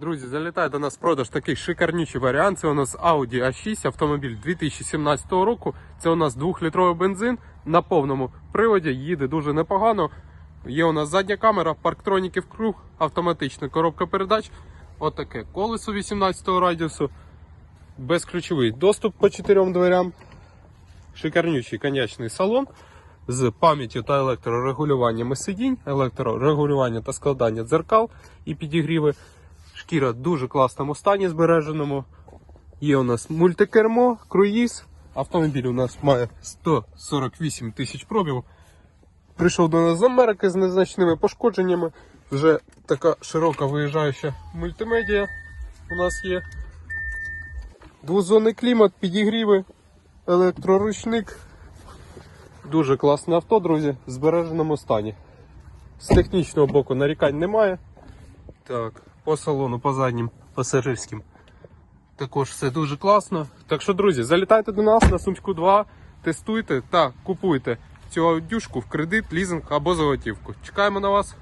Друзі, залітає до нас в продаж такий шикарнючий варіант. Це у нас Audi A6, автомобіль 2017 року. Це у нас 2-літровий бензин на повному приводі, їде дуже непогано. Є у нас задня камера, парктроніки в круг, автоматична коробка передач. Отаке колесо 18 радіусу, безключовий доступ по чотирьом дверям. Шикарнючий конячний салон з пам'яттю та електрорегулюваннями сидінь, електрорегулювання та складання дзеркал і підігріви. Шкіра в дуже класному стані збереженому. Є у нас мультикермо, круїз. Автомобіль у нас має 148 тисяч пробігу. Прийшов до нас з Америки з незначними пошкодженнями. Вже така широка виїжджаюча мультимедіа у нас є. Двозонний клімат, підігріви, електроручник. Дуже класне авто, друзі, в збереженому стані. З технічного боку нарікань немає. Так, по салону, по заднім пасажирським. Також все дуже класно. Так що, друзі, залітайте до нас на Сумську 2, тестуйте та купуйте цю аудюшку в кредит, лізинг або за готівку. Чекаємо на вас.